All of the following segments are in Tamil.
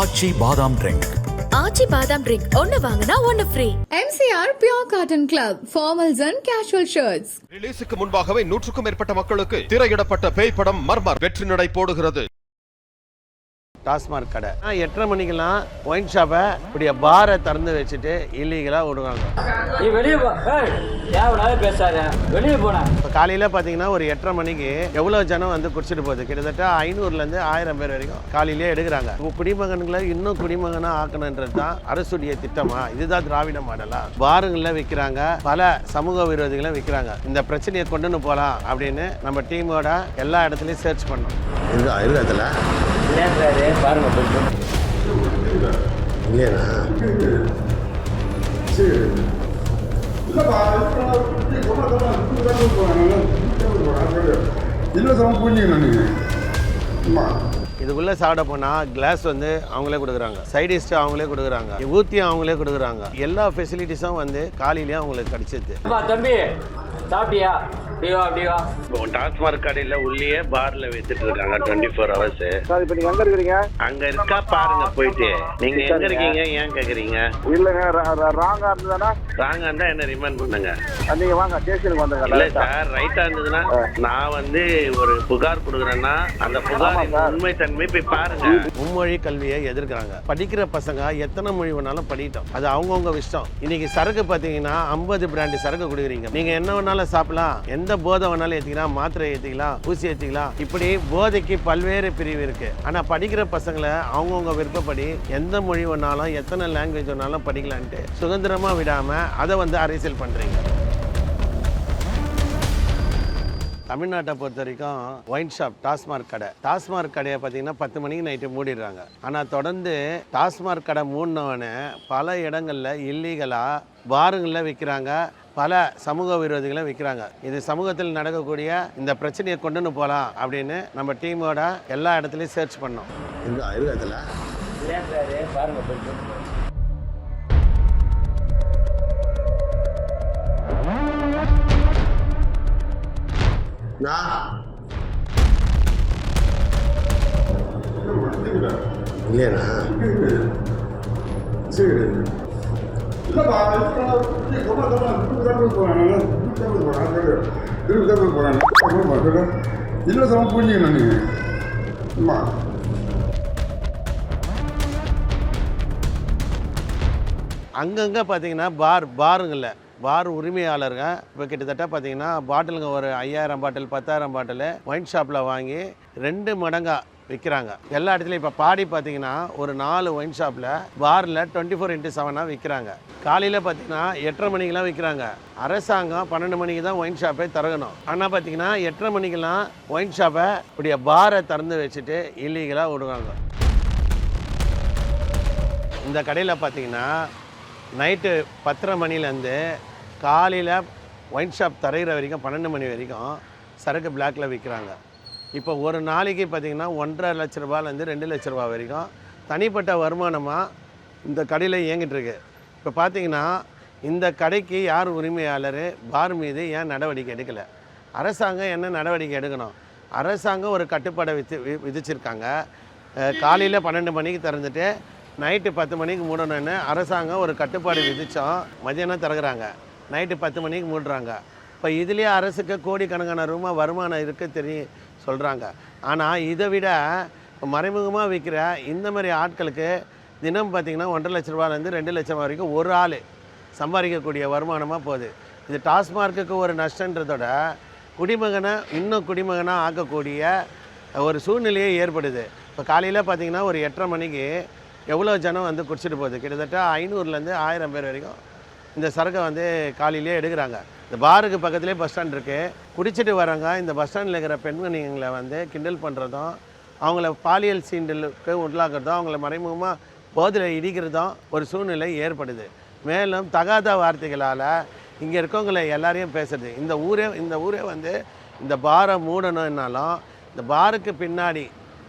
ஆச்சி பாதாம் ட்ரிங்க். ஆச்சி பாதாம் ட்ரிங்க் ஒன்னு வாங்கினா ஒன்னு free MCR Pure Cotton Club, formals and casual shirts. ரிலீஸுக்கு முன்பாகவே நூற்றுக்கும் மேற்பட்ட மக்களுக்கு திரையிடப்பட்ட பேய் படம் மர்மர் வெற்றி நடை போடுகிறது. டாஸ்மாக் கடை. ஆ, எட்டரை மணிக்கெல்லாம் ஒயின் ஷாப்பை இப்படி பாரை திறந்து வச்சுட்டு இல்லீகலாக விடுவாங்க நீ வெளியே போ. ஏய் தேவையில்லாத பேசாத. வெளியே இப்போ காலையில் பார்த்தீங்கன்னா ஒரு எட்டரை மணிக்கு எவ்வளோ ஜனம் வந்து குடிச்சிட்டு போகுது? கிட்டத்தட்ட ஐநூறுலேருந்து ஆயிரம் பேர் வரைக்கும் காலையிலே எடுக்கிறாங்க. இப்போ குடிமகன்களை இன்னும் குடிமகனாக ஆக்கணுன்றது தான் அரசுடைய திட்டமா? இதுதான் திராவிட மாடலா? பாருங்களில் விற்கிறாங்க பல சமூக விரோதிகளை விற்கிறாங்க இந்த பிரச்சனையை கொண்டுன்னு போகலாம் அப்படின்னு நம்ம டீமோட எல்லா இடத்துலையும் சர்ச் பண்ணோம். இருக்கா இருக்கா இல்லைன்றாரு பாருங்க கொஞ்சம் இதுக்குள்ளே சாப்பிட போனால் கிளாஸ் வந்து அவங்களே கொடுக்குறாங்க. சைடிஸ்ட்டு அவங்களே கொடுக்குறாங்க. ஊற்றியும் அவங்களே கொடுக்குறாங்க. எல்லா ஃபெசிலிட்டிஸும் வந்து காலையிலேயே அவங்களுக்கு கிடைச்சிது தம்பி. சாப்பிட்டியா? அப்படியே அப்படியே டாஸ்மாக் கடையில் உள்ளே பாரில் வித்துட்டு இருக்காங்க டுவெண்ட்டி ஃபோர் ஹவர்ஸ் சார் இப்போ நீங்கள் எங்கே இருக்கிறீங்க? அங்கே இருக்கா பாருங்க போயிட்டு. நீங்கள் எங்கே இருக்கீங்க ஏன் கேட்குறீங்க இல்லைங்க ராங்காக இருந்ததுன்னா? ராங்க இருந்தால் என்ன ரிமைண்ட் பண்ணுங்க? வாங்க ஸ்டேஷனுக்கு வந்துங்க இல்லை சார் ரைட்டாக இருந்ததுன்னா நான் வந்து ஒரு புகார் கொடுக்குறேன்னா அந்த புகார் உண்மை தன்மை போய் பாருங்க. மும்மொழி கல்வியை எதிர்க்கிறாங்க. படிக்கிற பசங்க எத்தனை மொழி வேணாலும் படிக்கட்டும். அது அவங்கவுங்க இஷ்டம். இன்னைக்கு சரக்கு பார்த்தீங்கன்னா ஐம்பது பிராண்டு சரக்கு கொடுக்குறீங்க. நீங்க என்ன வேணாலும் சாப்பிடலாம்? எந்த போதை வேணாலும் ஏற்றிக்கலாம் மாத்திரை ஏற்றிக்கலாம் ஊசி ஏற்றிக்கலாம் இப்படி போதைக்கு பல்வேறு பிரிவு இருக்கு. ஆனால் படிக்கிற பசங்களை அவங்கவுங்க விருப்பப்படி எந்த மொழி வேணாலும் எத்தனை லாங்குவேஜ் வேணாலும் படிக்கலான்ட்டு சுதந்திரமாக விடாமல் அதை வந்து அரசியல் பண்ணுறீங்க தமிழ்நாட்டை பொறுத்த வரைக்கும் ஒயின் ஷாப் டாஸ்மாக் கடை. டாஸ்மாக் கடையை பார்த்தீங்கன்னா பத்து மணிக்கு நைட்டு மூடிடுறாங்க. ஆனால் தொடர்ந்து டாஸ்மாக் கடை மூடினவனே பல இடங்களில் இல்லீகலாக பாருங்களில் விற்கிறாங்க பல சமூக விரோதிகளை விற்கிறாங்க. இது சமூகத்தில் நடக்கக்கூடிய இந்த பிரச்சனையை கொண்டுன்னு போகலாம் அப்படின்னு நம்ம டீமோட எல்லா இடத்துலையும் சர்ச் பண்ணோம். இருக்கா இருக்கா போகிறாங்க திருப்பி போகிறாங்க இல்லை புரிஞ்சுக்கணும் நீங்கள் அங்கங்கே பார்த்தீங்கன்னா பார் பாருங்கள்ல. பார் உரிமையாளருங்க. இப்போ கிட்டத்தட்ட பார்த்தீங்கன்னா பாட்டிலுங்க ஒரு ஐயாயிரம் பாட்டில் பத்தாயிரம் பாட்டில் ஒயின் ஷாப்பில் வாங்கி ரெண்டு மடங்கா விற்கிறாங்க எல்லா இடத்துலையும் இப்போ பாடி பார்த்தீங்கன்னா ஒரு நாலு ஒயின் ஷாப்பில் பாரில் டுவெண்ட்டி ஃபோர் இன்ட்டு செவனாக விற்கிறாங்க காலையில் பார்த்தீங்கன்னா எட்டரை மணிக்கெல்லாம் விற்கிறாங்க அரசாங்கம் பன்னெண்டு மணிக்கு தான் ஒயின் ஷாப்பே திறக்கணும். ஆனால் பார்த்தீங்கன்னா எட்டரை மணிக்கெலாம் ஒயின் ஷாப்பை இப்படிய பாரை திறந்து வச்சுட்டு இல்லீகலாக விடுவாங்க இந்த கடையில் பார்த்தீங்கன்னா நைட்டு பத்தரை மணிலேருந்து காலையில் ஒயின் ஷாப் தரைகிற வரைக்கும் பன்னெண்டு மணி வரைக்கும் சரக்கு பிளாக்கில் விற்கிறாங்க இப்போ ஒரு நாளைக்கு பார்த்தீங்கன்னா ஒன்றரை லட்ச ரூபாலேருந்து ரெண்டு லட்ச ரூபா வரைக்கும் தனிப்பட்ட வருமானமாக இந்த கடையில் இயங்கிட்டுருக்கு இப்போ பார்த்தீங்கன்னா இந்த கடைக்கு யார் உரிமையாளர் பார் மீது ஏன் நடவடிக்கை எடுக்கலை? அரசாங்கம் என்ன நடவடிக்கை எடுக்கணும்? அரசாங்கம் ஒரு கட்டுப்பாடை வித்து வி- விதிச்சிருக்காங்க. காலையில் பன்னெண்டு மணிக்கு திறந்துட்டு நைட்டு பத்து மணிக்கு மூடணும்னு அரசாங்கம் ஒரு கட்டுப்பாடு விதித்தோம் மதியானம் திறகுறாங்க நைட்டு பத்து மணிக்கு மூடுறாங்க. இப்போ இதுலேயே அரசுக்கு கோடிக்கணக்கான ரூபா வருமானம் இருக்குது தெரியும். சொல்கிறாங்க ஆனால் இதை விட இப்போ மறைமுகமாக விற்கிற இந்த மாதிரி ஆட்களுக்கு தினம் பார்த்திங்கன்னா ஒன்றரை லட்ச ரூபாலேருந்து ரெண்டு லட்சம் வரைக்கும் ஒரு ஆள் சம்பாதிக்கக்கூடிய வருமானமாக போகுது. இது டாஸ்மார்க்குக்கு ஒரு நஷ்டன்றதோட குடிமகனை இன்னும் குடிமகனாக ஆக்கக்கூடிய ஒரு சூழ்நிலையே ஏற்படுது. இப்போ காலையில் பார்த்தீங்கன்னா ஒரு எட்டரை மணிக்கு எவ்வளோ ஜனம் வந்து குடிச்சிட்டு போகுது? கிட்டத்தட்ட ஐநூறுலேருந்து ஆயிரம் பேர் வரைக்கும் இந்த சரக்கை வந்து காலையிலே எடுக்கிறாங்க. இந்த பாருக்கு பக்கத்துலேயே பஸ் ஸ்டாண்ட் இருக்குது குடிச்சிட்டு வரவங்க இந்த பஸ் ஸ்டாண்டில் இருக்கிற பெண்மணிங்களை வந்து கிண்டல் பண்ணுறதும் அவங்கள பாலியல் சீண்டலுக்கு உள்ளாக்குறதும் அவங்கள மறைமுகமாக போதில் இடிக்கிறதும் ஒரு சூழ்நிலை ஏற்படுது. மேலும் தகாத வார்த்தைகளால் இங்கே இருக்கவங்களை எல்லாரையும் பேசுறது. இந்த ஊரே இந்த ஊரே வந்து இந்த பாரை மூடணும்னாலும் இந்த பாருக்கு பின்னாடி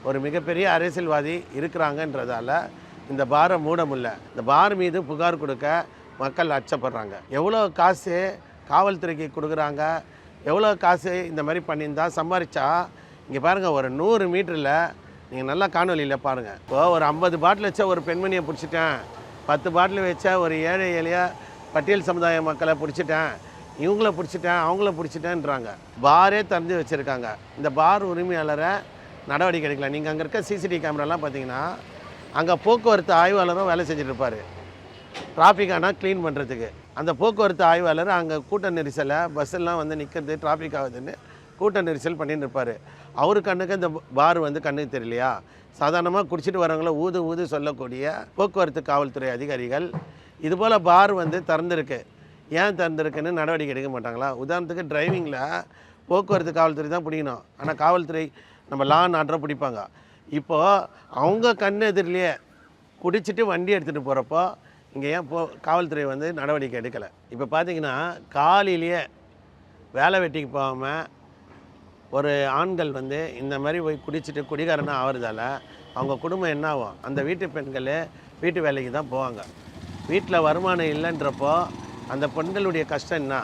ஒரு மிகப்பெரிய அரசியல்வாதி இருக்கிறாங்கன்றதால இந்த பாரை மூட முடியல. இந்த பார் மீது புகார் கொடுக்க மக்கள் அச்சப்படுறாங்க. எவ்வளோ காசு காவல்துறைக்கு கொடுக்குறாங்க. எவ்வளோ காசு இந்த மாதிரி பண்ணியிருந்தா சம்பாரிச்சா இங்கே பாருங்கள் ஒரு நூறு மீட்டரில் நீங்கள் நல்லா காணொலியில் பாருங்கள் இப்போ ஒரு ஐம்பது பாட்டில் வச்சா ஒரு பெண்மணியை பிடிச்சிட்டேன். பத்து பாட்டில் வச்சா ஒரு ஏழை எளிய பட்டியல் சமுதாய மக்களை பிடிச்சிட்டேன். இவங்கள பிடிச்சிட்டேன் அவங்கள பிடிச்சிட்டேன்றாங்க. பாரே திறந்து வச்சுருக்காங்க. இந்த பார் உரிமையாளரை நடவடிக்கை எடுக்கலாம் நீங்கள் அங்கே இருக்க சிசிடிவி கேமராலாம் பார்த்தீங்கன்னா அங்கே போக்குவரத்து ஆய்வாளரும் வேலை செஞ்சுட்டு இருப்பார். டிராஃபிக் ஆனால் க்ளீன் பண்ணுறதுக்கு அந்த போக்குவரத்து ஆய்வாளர் அங்கே கூட்ட நெரிசலை பஸ்ஸெல்லாம் வந்து நிற்கிறது டிராஃபிக் ஆகுதுன்னு கூட்ட நெரிசல் பண்ணிட்டு இருப்பார். அவர் கண்ணுக்கு இந்த பார் வந்து கண்ணுக்கு தெரியலையா? சாதாரணமாக குடிச்சிட்டு வரவங்கள ஊது ஊது சொல்லக்கூடிய போக்குவரத்து காவல்துறை அதிகாரிகள் இதுபோல் பார் வந்து திறந்துருக்கு. ஏன் திறந்துருக்குன்னு நடவடிக்கை எடுக்க மாட்டாங்களா? உதாரணத்துக்கு டிரைவிங்கில் போக்குவரத்து காவல்துறை தான் பிடிக்கணும். ஆனால் காவல்துறை நம்ம லா அண்ட் ஆர்டரை பிடிப்பாங்க. இப்போது அவங்க கண் எதிரிலேயே குடிச்சிட்டு வண்டி எடுத்துகிட்டு போகிறப்போ இங்கே ஏன் போ காவல்துறை வந்து நடவடிக்கை எடுக்கலை. இப்போ பார்த்தீங்கன்னா காலையிலேயே வேலை வெட்டிக்கு போகாமல் ஒரு ஆண்கள் வந்து இந்த மாதிரி போய் குடிச்சிட்டு குடிகாரனாக ஆகிறதால அவங்க குடும்பம் என்ன ஆகும்? அந்த வீட்டு பெண்கள் வீட்டு வேலைக்கு தான் போவாங்க. வீட்டில் வருமானம் இல்லைன்றப்போ அந்த பெண்களுடைய கஷ்டம் என்ன?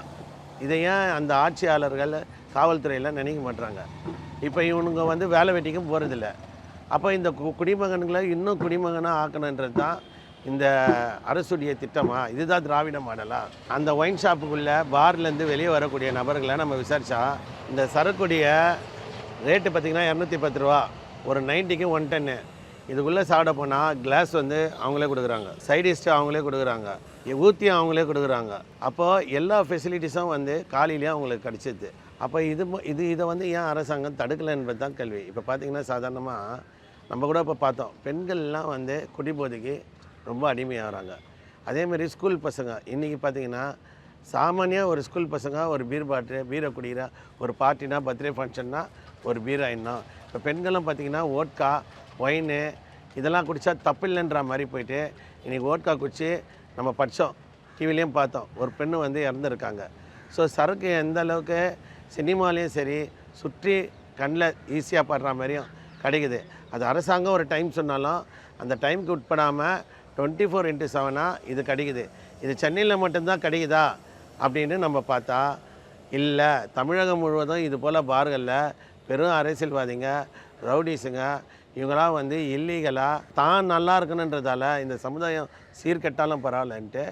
இதை ஏன் அந்த ஆட்சியாளர்கள் காவல்துறையில் நினைக்க மாட்றாங்க? இப்போ இவனுங்க வந்து வேலை வெட்டிக்கும் போகிறதில்ல அப்போ இந்த கு குடிமகன்களை இன்னும் குடிமகனாக ஆக்கணுன்றது தான் இந்த அரசுடைய திட்டமா? இதுதான் திராவிட மாடலா? அந்த ஒயின் ஷாப்புக்குள்ளே பார்லேருந்து வெளியே வரக்கூடிய நபர்களை நம்ம விசாரித்தா இந்த சரக்குடைய ரேட்டு பார்த்திங்கன்னா இரநூத்தி பத்து ரூபா. ஒரு நைன்ட்டிக்கு ஒன் டென்னு இதுக்குள்ளே சாப்பிட போனால் கிளாஸ் வந்து அவங்களே கொடுக்குறாங்க. சைடிஸ்ட்டு அவங்களே கொடுக்குறாங்க. ஊற்றியும் அவங்களே கொடுக்குறாங்க. அப்போது எல்லா ஃபெசிலிட்டிஸும் வந்து காலையிலேயே அவங்களுக்கு கிடச்சிது. அப்போ இது இது இதை வந்து ஏன் அரசாங்கம் தடுக்கலை என்பது தான் கேள்வி. இப்போ பார்த்தீங்கன்னா சாதாரணமாக நம்ம கூட இப்போ பார்த்தோம். பெண்கள்லாம் வந்து குடிபோதைக்கு ரொம்ப அடிமையாகிறாங்க. அதேமாரி ஸ்கூல் பசங்க இன்றைக்கி பார்த்தீங்கன்னா சாமானியாக ஒரு ஸ்கூல் பசங்க ஒரு பீர் பாட்டு பீரை குடிக்கிற ஒரு பார்ட்டினா பர்த்டே ஃபங்க்ஷன்னா ஒரு பீர் ஆயிடணும் இப்போ பெண்களும் பார்த்தீங்கன்னா ஓட்கா ஒயின் இதெல்லாம் குடித்தா தப்பு இல்லைன்ற மாதிரி போயிட்டு இன்றைக்கி ஓட்கா குடிச்சு நம்ம படித்தோம் டிவிலையும் பார்த்தோம் ஒரு பெண்ணு வந்து இறந்துருக்காங்க. ஸோ சரக்கு எந்த அளவுக்கு சினிமாலேயும் சரி சுற்றி கண்ணில் ஈஸியாக படுற மாதிரியும் கிடைக்குது. அது அரசாங்கம் ஒரு டைம் சொன்னாலும் அந்த டைமுக்கு உட்படாமல் டுவெண்ட்டி ஃபோர் இன்ட்டு செவனாக இது கிடைக்குது. இது சென்னையில் மட்டும்தான் கிடைக்குதா? அப்படின்னு நம்ம பார்த்தா இல்லை. தமிழகம் முழுவதும் இது போல் பார்களில் பெரும் அரசியல்வாதிங்க ரவுடிஸுங்க இவங்களாம் வந்து இல்லீகலாக தான் நல்லா இருக்கணுன்றதால இந்த சமுதாயம் சீர்கெட்டாலும் பரவாயில்லன்ட்டு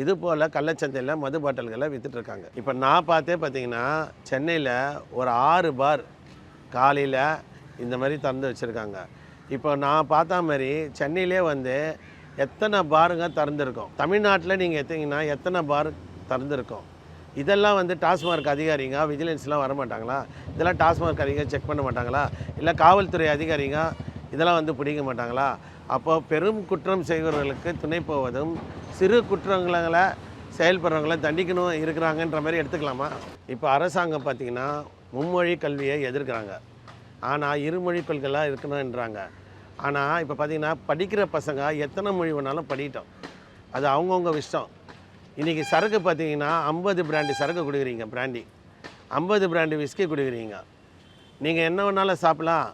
இது போல் கள்ளச்சந்தையில் மது பாட்டில்களை விற்றுட்ருக்காங்க இப்போ நான் பார்த்தே பார்த்தீங்கன்னா சென்னையில் ஒரு ஆறு பார் காலையில் இந்த மாதிரி திறந்து வச்சுருக்காங்க. இப்போ நான் பார்த்த மாதிரி சென்னையிலே வந்து எத்தனை பாருங்க திறந்துருக்கும். தமிழ்நாட்டில் நீங்கள் எத்தீங்கன்னா எத்தனை பார் திறந்துருக்கோம். இதெல்லாம் வந்து டாஸ்மார்க் அதிகாரிங்க விஜிலன்ஸ்லாம் வர மாட்டாங்களா இதெல்லாம் டாஸ்மார்க் அதிகாரி செக் பண்ண மாட்டாங்களா? இல்லை காவல்துறை அதிகாரிங்க இதெல்லாம் வந்து பிடிக்க மாட்டாங்களா? அப்போ பெரும் குற்றம் செய்கிறவர்களுக்கு துணை போவதும் சிறு குற்றங்களை செயல்படுறவங்கள தண்டிக்கணும் இருக்கிறாங்கன்ற மாதிரி எடுத்துக்கலாமா? இப்போ அரசாங்கம் பார்த்திங்கன்னா மும்மொழி கல்வியை எதிர்க்கிறாங்க. ஆனால் இருமொழி கொள்கைலாம் இருக்கணுன்றாங்க ஆனால் இப்போ பார்த்தீங்கன்னா படிக்கிற பசங்க எத்தனை மொழி வேணாலும் படிக்கிட்டோம். அது அவங்கவுங்க இஷ்டம். இன்றைக்கி சரக்கு பார்த்தீங்கன்னா ஐம்பது பிராண்டு சரக்கு கொடுக்குறீங்க பிராண்டி. ஐம்பது பிராண்டு விஸ்கி கொடுக்குறீங்க. நீங்கள் என்ன வேணாலும் சாப்பிட்லாம்.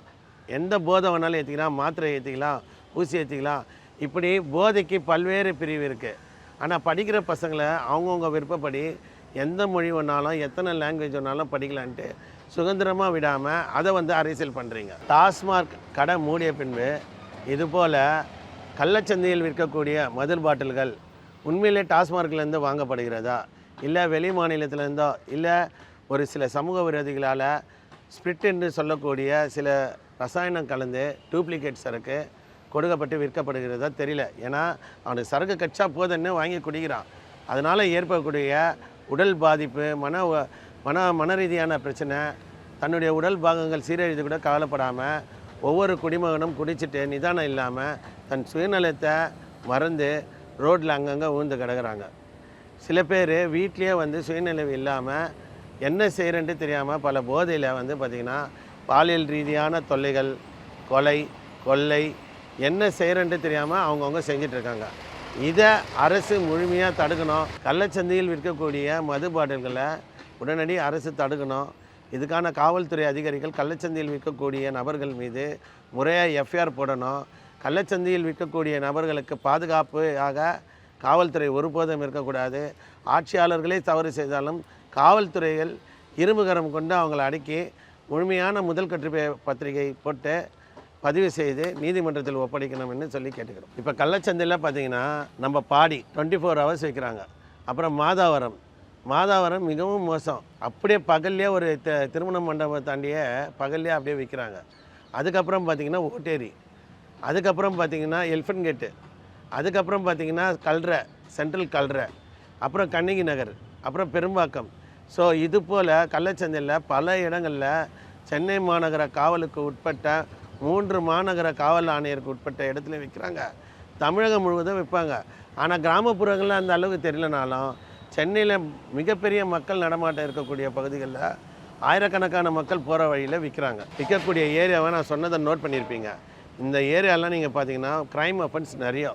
எந்த போதை வேணாலும் ஏற்றிக்கலாம் மாத்திரை ஏற்றிக்கலாம் ஊசி ஏற்றிக்கலாம் இப்படி போதைக்கு பல்வேறு பிரிவு இருக்குது ஆனால் படிக்கிற பசங்களை அவங்கவுங்க விருப்பப்படி எந்த மொழி வேணாலும் எத்தனை லாங்குவேஜ் வேணாலும் படிக்கலான்ட்டு சுதந்திரமாக விடாமல் அதை வந்து அரசியல் பண்ணுறீங்க டாஸ்மார்க் கடை மூடிய பின்பு இதுபோல் கள்ளச்சந்தையில் விற்கக்கூடிய மதுர் பாட்டில்கள் உண்மையிலே டாஸ்மார்க்லேருந்து வாங்கப்படுகிறதா? இல்லை வெளி மாநிலத்திலேருந்தோ இல்லை ஒரு சில சமூக விரோதிகளால் ஸ்பிரிட் என்று சொல்லக்கூடிய சில ரசாயனம் கலந்து டூப்ளிகேட் சரக்கு கொடுக்கப்பட்டு விற்கப்படுகிறதா தெரியல. ஏன்னா அவனுக்கு சரக்கு கச்சா போதுன்னு வாங்கி குடிக்கிறான். அதனால் ஏற்படக்கூடிய உடல் பாதிப்பு மன மன மன ரீதியான பிரச்சனை தன்னுடைய உடல் பாகங்கள் சீரழிந்து கூட கவலைப்படாமல் ஒவ்வொரு குடிமகனும் குடிச்சிட்டு நிதானம் இல்லாமல் தன் சுயநலத்தை மறந்து ரோட்டில் அங்கங்கே ஊழ்ந்து கிடக்குறாங்க. சில பேர் வீட்லேயே வந்து சுயநிலை இல்லாமல் என்ன செய்கிறன்ட்டு தெரியாமல் பல போதையில் வந்து பார்த்திங்கன்னா பாலியல் ரீதியான தொல்லைகள் கொலை கொள்ளை என்ன செய்கிறன்ட்டு தெரியாமல் அவங்கவுங்க செஞ்சிட்ருக்காங்க இதை அரசு முழுமையாக தடுக்கணும். கள்ளச்சந்தையில் விற்கக்கூடிய மது பாட்டில்களை உடனடி அரசு தடுக்கணும். இதுக்கான காவல்துறை அதிகாரிகள் கள்ளச்சந்தையில் விற்கக்கூடிய நபர்கள் மீது முறையாக எஃப்ஐஆர் போடணும். கள்ளச்சந்தையில் விற்கக்கூடிய நபர்களுக்கு பாதுகாப்பாக காவல்துறை ஒருபோதும் இருக்கக்கூடாது. ஆட்சியாளர்களே தவறு செய்தாலும் காவல்துறைகள் இரும்புகரம் கொண்டு அவங்களை அடக்கி முழுமையான முதல் கற்று பத்திரிகை போட்டு பதிவு செய்து நீதிமன்றத்தில் ஒப்படைக்கணும்னு சொல்லி கேட்டுக்கிறோம். இப்போ கள்ளச்சந்தையில் பார்த்தீங்கன்னா நம்ம பாடி டுவெண்ட்டி ஃபோர் ஹவர்ஸ் வைக்கிறாங்க. அப்புறம் மாதாவரம் மாதாவரம் மிகவும் மோசம். அப்படியே பகல்லே ஒரு த- திருமண மண்டபம் தாண்டியே பகல்லே அப்படியே விற்கிறாங்க அதுக்கப்புறம் பார்த்திங்கன்னா ஓட்டேரி. அதுக்கப்புறம் பார்த்திங்கன்னா எல்ஃபன் கேட்டு. அதுக்கப்புறம் பார்த்திங்கன்னா கல்ற சென்ட்ரல் கல்ற. அப்புறம் கண்ணகி நகர். அப்புறம் பெரும்பாக்கம். ஸோ இது போல் கள்ளச்சந்தையில் பல இடங்களில் சென்னை மாநகர காவலுக்கு உட்பட்ட மூன்று மாநகர காவல் ஆணையருக்கு உட்பட்ட இடத்துல விற்கிறாங்க தமிழகம் முழுவதும் விற்பாங்க ஆனால் கிராமப்புறங்களில் அந்த அளவுக்கு தெரியலனாலும் சென்னையில் மிகப்பெரிய மக்கள் நடமாட்டம் இருக்கக்கூடிய பகுதிகளில் ஆயிரக்கணக்கான மக்கள் போகிற வழியில் விற்கிறாங்க விற்கக்கூடிய ஏரியாவை நான் சொன்னதை நோட் பண்ணியிருப்பீங்க. இந்த ஏரியாலாம் நீங்கள் பார்த்தீங்கன்னா க்ரைம் அஃபென்ஸ் நிறைய.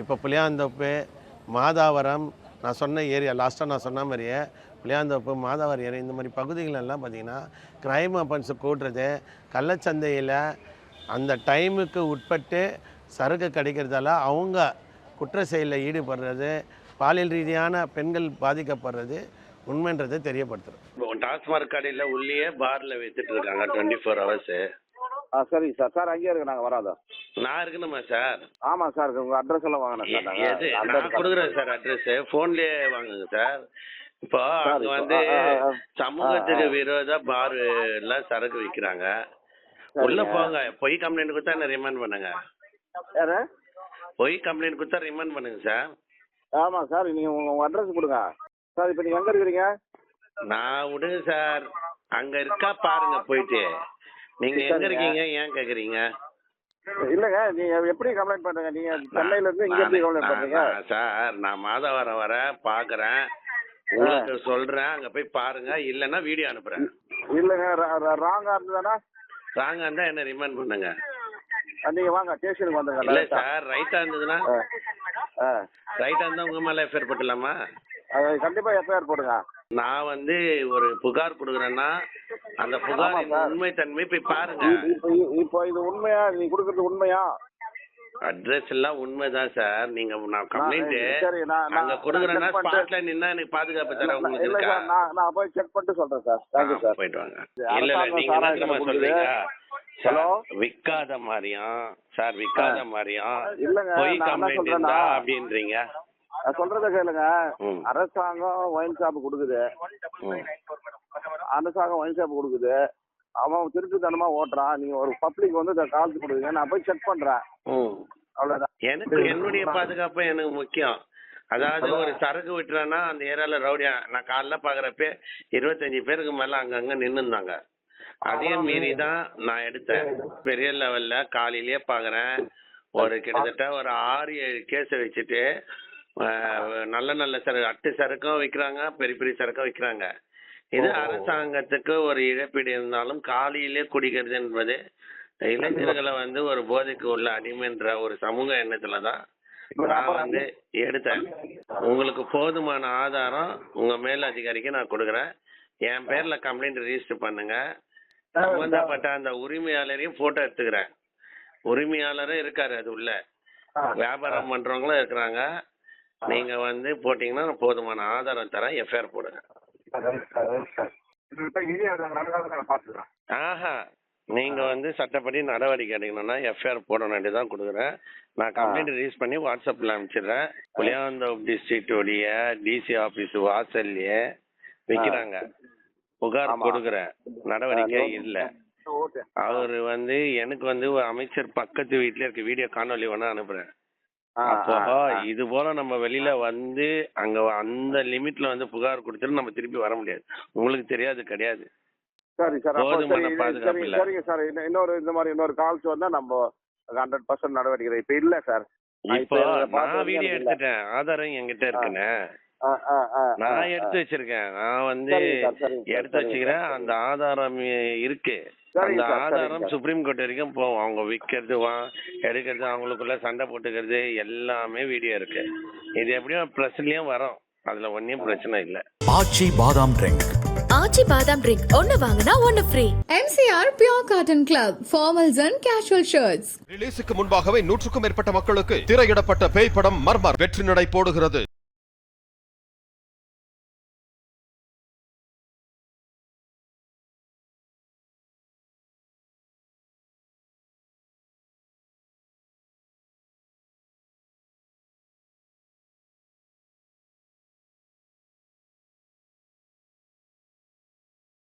இப்போ புளியாந்தோப்பு மாதாவரம் நான் சொன்ன ஏரியா லாஸ்ட்டாக நான் சொன்ன மாதிரியே புளியாந்தோப்பு மாதாவரம் ஏரியா இந்த மாதிரி பகுதிகளெல்லாம் பார்த்திங்கன்னா க்ரைம் அஃபென்ஸ் கூட்டுறது கள்ளச்சந்தையில் அந்த டைமுக்கு உட்பட்டு சரக்கு கிடைக்கிறதால அவங்க குற்ற செயலில் ஈடுபடுறது பாலியல் ரீதியான பெண்கள் பாதிக்கப்படுறது உண்மைன்றதை தெரியப்படுத்துகிறோம் இப்போ டாஸ்மாக் கடையில் உள்ளே பாரில் வித்துட்டு இருக்காங்க டுவெண்ட்டி ஃபோர் ஹவர்ஸு ஆ சரிங்க சார். சார் அங்கேயே இருக்கு நாங்கள் வராதோ? நான் இருக்கணுமா சார்? ஆமாம் சார். உங்கள் அட்ரஸ் எல்லாம் வாங்கினேன் சார். நாங்கள் எது? நான் கொடுக்குறேன் சார் அட்ரஸு ஃபோன்லேயே வாங்குங்க சார். இப்போ அங்கே வந்து. சமூகத்துக்கு விரோத பார் எல்லாம் சரக்கு விற்கிறாங்க உள்ள போங்க. பொய் கம்ப்ளைண்ட் கொடுத்தா என்ன ரிமைண்ட் பண்ணுங்க? பொய் கம்ப்ளைண்ட் கொடுத்தா ரிமைண்ட் பண்ணுங்க சார். ஆமாம் சார் நீங்கள் உங்கள் உங்கள் அட்ரஸ் கொடுங்க. சார் இப்போ நீங்கள் எங்கே இருக்கிறீங்க? நான் விடுங்க சார் அங்க இருக்கா பாருங்க போயிட்டு. நீங்க எங்க. இருக்கீங்க. ஏன் கேக்குறீங்க? இல்லைங்க நீங்கள் எப்படி கம்ப்ளைண்ட் பண்ணுங்க நீங்கள் சென்னையிலேருந்து இங்கே எப்படி கம்ப்ளைண்ட் பண்ணுறீங்க சார் நான் மாதவரம் வர பாக்குறேன். உங்களுக்கு சொல்றேன். அங்க போய் பாருங்க. இல்லைன்னா வீடியோ அனுப்புறேன். இல்லைங்க ராங்காக இருந்ததுன்னா ராங்க இருந்தா என்ன ரிமைண்ட் பண்ணுங்க. நீங்கள் வாங்க ஸ்டேஷனுக்கு வந்துங்க இல்ல. சார் ரைட்டா இருந்ததுன்னா ரைட்டா இருந்தா உங்க மேல எஃப்ஐஆர் போட்டுலாமா அது கண்டிப்பாக எஃப்ஐஆர் போடுங்க. நான் வந்து ஒரு புகார் கொடுக்குறேன்னா அந்த புகார். உண்மை தன்மை போய் பாருங்க. இப்போ இது உண்மையா? நீ கொடுக்கறது உண்மையா? அட்ரஸ் எல்லாம் உண்மைதான் சார். நீங்க நான் கம்ப்ளைண்ட் அங்க கொடுக்குறேன்னா ஸ்பாட்ல நின்னா எனக்கு பாதுகாப்பு தர உங்களுக்கு இருக்கா? நான் போய் செக் பண்ணிட்டு சொல்கிறேன் சார். Thank you sir. போயிட்டு வாங்க. இல்ல நீங்க என்ன சொல்றீங்க? ஹலோ? விக்காத மாதிரியும் சார் விக்காத மாதிரியும் இல்லைங்க, பொய் கம்ப்ளைண்ட் இருந்தா அப்படின்றீங்க? நான் சொல்றத கேளுங்க. அரசாங்கம் ஒயின் ஷாப் கொடுக்குது. அரசாங்கம் ஒயின் ஷாப் கொடுக்குது. அவன் திருட்டுத்தனமா ஓட்டுறான். நீங்க ஒரு பப்ளிக் வந்து இதை காசு கொடுக்குங்க நான் போய் செக் பண்றேன். அவ்வளவுதான். எனக்கு என்னுடைய பாதுகாப்பு எனக்கு முக்கியம். அதாவது ஒரு சரக்கு விட்டுறேன்னா அந்த ஏரியால ரவுடியா நான் காலைல பாக்குறப்ப இருபத்தஞ்சு பேருக்கு மேல அங்கங்க நின்னு இருந்தாங்க அதையும் மீறி தான் நான் எடுத்தேன். பெரிய லெவல்ல காலையிலேயே பாக்குறேன். ஒரு கிட்டத்தட்ட ஒரு ஆறு ஏழு கேஸ வச்சுட்டு நல்ல நல்ல சரக்கு அட்டு சரக்கும் விற்கிறாங்க பெரிய பெரிய சரக்கும் விற்கிறாங்க இது அரசாங்கத்துக்கு ஒரு இழப்பீடு இருந்தாலும் காலையிலே குடிக்கிறது என்பது இளைஞர்களை வந்து ஒரு போதைக்கு உள்ள அடிமைன்ற ஒரு சமூக எண்ணத்துல தான் நான் வந்து எடுத்தேன். உங்களுக்கு போதுமான ஆதாரம் உங்க மேல் அதிகாரிக்கு நான் கொடுக்குறேன். என் பேர்ல கம்ப்ளைண்ட் ரெஜிஸ்டர் பண்ணுங்க. சம்பந்தப்பட்ட அந்த உரிமையாளரையும் போட்டோ எடுத்துக்கிறேன். உரிமையாளரும் இருக்காரு அது உள்ள. வியாபாரம் பண்றவங்களும் இருக்கிறாங்க. நீங்க வந்து போட்டீங்கன்னா போதுமான ஆதாரம் தரேன் எஃப்ஐஆர் போடுங்க. ஆஹா. நீங்க வந்து சட்டப்படி நடவடிக்கை எடுக்கணும்னா எஃப்ஐஆர் போட வேண்டியதான் கொடுக்குறேன். நான் கம்ப்ளைண்ட் ரிலீஸ் பண்ணி வாட்ஸ்அப்ல அனுப்பிச்சிடுறேன். புளியாந்தோப் டிஸ்ட்ரிக்டோடைய டிசி ஆபீஸ் வாசல்லையே வைக்கிறாங்க. புகார். கொடுக்குறேன். நடவடிக்கை இல்ல. அவரு வந்து எனக்கு வந்து ஒரு அமைச்சர் பக்கத்து வீட்ல இருக்க வீடியோ காணொலி வேணா அனுப்புறேன். அப்போ. இது போல நம்ம வெளியில வந்து அங்க அந்த லிமிட்ல வந்து புகார் கொடுத்துட்டு நம்ம திருப்பி வர முடியாது. உங்களுக்கு தெரியாது கிடையாது. சரி சார். சரிங்க சார். இன்னொரு இந்த மாதிரி இன்னொரு கால்ஸ் வந்தா நம்ம ஹண்ட்ரட் பர்சன்ட் நடவடிக்கை. இப்ப இல்ல சார். இப்போ நான் வீடியோ. எடுத்துட்டேன். ஆதாரம் என்கிட்ட ஆ, நான் ஆ, எடுத்து. வச்சிருக்கேன். நான் வந்து எடுத்து வச்சுக்கிறேன். அந்த ஆதாரம் இருக்கு. அந்த ஆதாரம். சுப்ரீம் கோர்ட் வரைக்கும் போகும். அவங்க விற்கிறது வா எடுக்கிறது அவங்களுக்குள்ள சண்டை போட்டுக்கிறது எல்லாமே வீடியோ இருக்கு. இது எப்படியும் ப்ரெஸ்லயும் வரும். அதுல ஒன்றும் பிரச்சனை இல்லை. ஆச்சி பாதாம் ட்ரிங்க் ஆச்சி பாதாம் ட்ரிங்க் ஒன்னு வாங்கினா ஒன்னு free MCR Pure Cotton Club, formals and casual shirts. ரிலீஸுக்கு முன்பாகவே நூற்றுக்கும் மேற்பட்ட மக்களுக்கு திரையிடப்பட்ட பேய் படம் மர்மர் வெற்றி நடை போடுகிறது.